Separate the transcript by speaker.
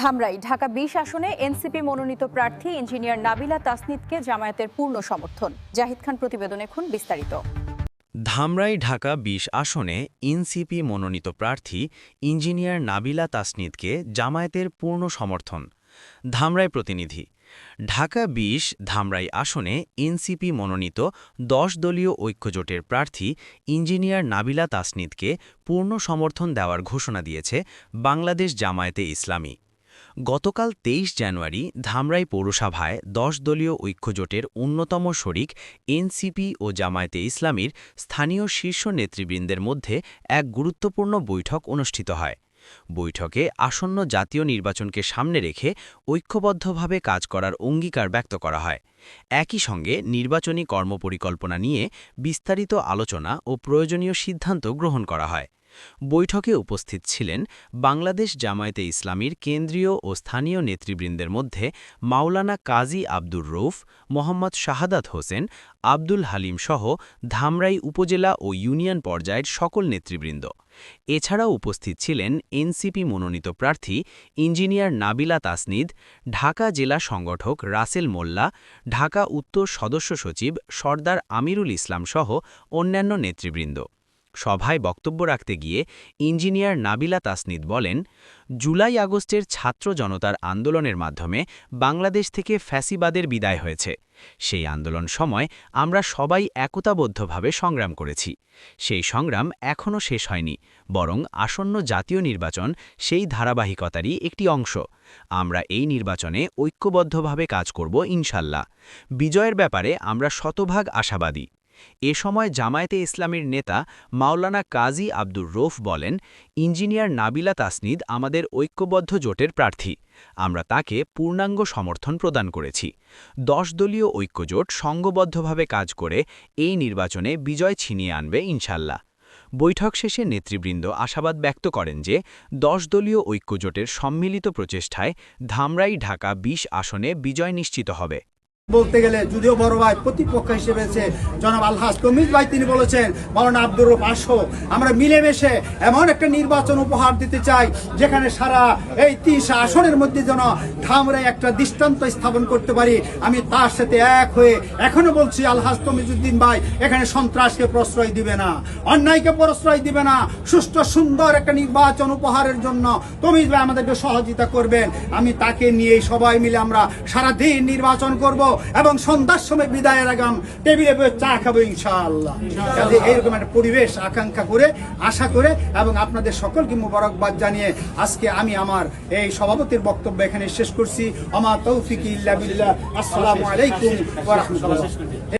Speaker 1: ধামরাই, ঢাকা বিশ আসনে এনসিপি মনোনীত প্রার্থী ইঞ্জিনিয়ার নাবিলা তাসনিদকে জামায়াতের পূর্ণ সমর্থন। জাহিদ খান প্রতিবেদনে খুন বিস্তারিত।
Speaker 2: ধামরাই, ঢাকা বিশ আসনে এনসিপি মনোনীত প্রার্থী ইঞ্জিনিয়ার নাবিলা তাসনিদকে জামায়াতের পূর্ণ সমর্থন। ধামরাই প্রতিনিধি। ঢাকা বিশ ধামরাই আসনে এনসিপি মনোনীত দশ দলীয় ঐক্যজোটের প্রার্থী ইঞ্জিনিয়ার নাবিলা তাসনিদকে পূর্ণ সমর্থন দেওয়ার ঘোষণা দিয়েছে বাংলাদেশ জামায়াতে ইসলামী। গতকাল তেইশ জানুয়ারি ধামরাই পৌরসভায় দশ দলীয় ঐক্যজোটের অন্যতম শরিক এনসিপি ও জামায়াতে ইসলামীর স্থানীয় শীর্ষ নেতৃবৃন্দের মধ্যে এক গুরুত্বপূর্ণ বৈঠক অনুষ্ঠিত হয়। বৈঠকে আসন্ন জাতীয় নির্বাচনকে সামনে রেখে ঐক্যবদ্ধভাবে কাজ করার অঙ্গীকার ব্যক্ত করা হয়। একই সঙ্গে নির্বাচনী কর্মপরিকল্পনা নিয়ে বিস্তারিত আলোচনা ও প্রয়োজনীয় সিদ্ধান্ত গ্রহণ করা হয়। বৈঠকে উপস্থিত ছিলেন বাংলাদেশ জামায়াতে ইসলামীর কেন্দ্রীয় ও স্থানীয় নেতৃবৃন্দের মধ্যে মাওলানা কাজী আব্দুর রৌফ মোহাম্মদ শাহাদাত হোসেন, আব্দুল হালিম সহ ধামরাই উপজেলা ও ইউনিয়ন পর্যায়ের সকল নেতৃবৃন্দ। এছাড়াও উপস্থিত ছিলেন এনসিপি মনোনীত প্রার্থী ইঞ্জিনিয়ার নাবিলা তাসনিদ, ঢাকা জেলা সংগঠক রাসেল মোল্লা, ঢাকা উত্তর সদস্য সচিব সর্দার আমিরুল ইসলাম সহ অন্যান্য নেতৃবৃন্দ। সভায় বক্তব্য রাখতে গিয়ে ইঞ্জিনিয়ার নাবিলা তাসনিদ বলেন, জুলাই আগস্টের ছাত্র জনতার আন্দোলনের মাধ্যমে বাংলাদেশ থেকে ফ্যাসিবাদের বিদায় হয়েছে। সেই আন্দোলন সময় আমরা সবাই একতাবদ্ধভাবে সংগ্রাম করেছি। সেই সংগ্রাম এখনও শেষ হয়নি, বরং আসন্ন জাতীয় নির্বাচন সেই ধারাবাহিকতারই একটি অংশ। আমরা এই নির্বাচনে ঐক্যবদ্ধভাবে কাজ করব ইনশাল্লাহ। বিজয়ের ব্যাপারে আমরা শতভাগ আশাবাদী। এ সময় জামায়াতে ইসলামের নেতা মাওলানা কাজী আব্দুর রৌফ বলেন, ইঞ্জিনিয়ার নাবিলা তাসনিদ আমাদের ঐক্যবদ্ধ জোটের প্রার্থী। আমরা তাকে পূর্ণাঙ্গ সমর্থন প্রদান করেছি। দশ দলীয় ঐক্যজোট সংঘবদ্ধভাবে কাজ করে এই নির্বাচনে বিজয় ছিনিয়ে আনবে ইনশাল্লাহ। বৈঠক শেষে নেতৃবৃন্দ আশাবাদ ব্যক্ত করেন যে, দশ দলীয় ঐক্যজোটের সম্মিলিত প্রচেষ্টায় ধামরাই ঢাকা ২০ আসনে বিজয় নিশ্চিত হবে।
Speaker 3: বলতে গেলে যদিও বড় ভাই প্রতিপক্ষ হিসেবে এসে জনাব আলহাজ কমিজ ভাই তিনি বলেছেন মৌলানা আব্দুর আসো, আমরা মিলেমিশে এমন একটা নির্বাচন উপহার দিতে চাই, যেখানে সারা এই তিনশো আসনের মধ্যে যেন ধামরে একটা দৃষ্টান্ত স্থাপন করতে পারি। আমি তার সাথে এক হয়ে এখনও বলছি আলহাস তমিজুদ্দিন ভাই, এখানে সন্ত্রাসকে প্রশ্রয় দিবে না, অন্যায়কে প্রশ্রয় দিবে না, সুষ্ঠু সুন্দর একটা নির্বাচন উপহারের জন্য তমিজ ভাই আমাদেরকে সহযোগিতা করবেন। আমি তাকে নিয়ে সবাই মিলে আমরা সারাদিন নির্বাচন করব। এবং সন্ধ্যার সময় বিদায়ের আগাম টেবিলে চা খাব ইনশাআল্লাহ। কাজে এইরকম একটা পরিবেশ, আকাঙ্ক্ষা করে, আশা করে এবং আপনাদের সকলকে মুবারকবাদ জানিয়ে আজকে আমি আমার এই সভাপতির বক্তব্য এখানে শেষ করছি। আমার তৌফিক ইল্লা বিল্লাহ। আসসালামু আলাইকুম ওয়া রাহমাতুল্লাহ।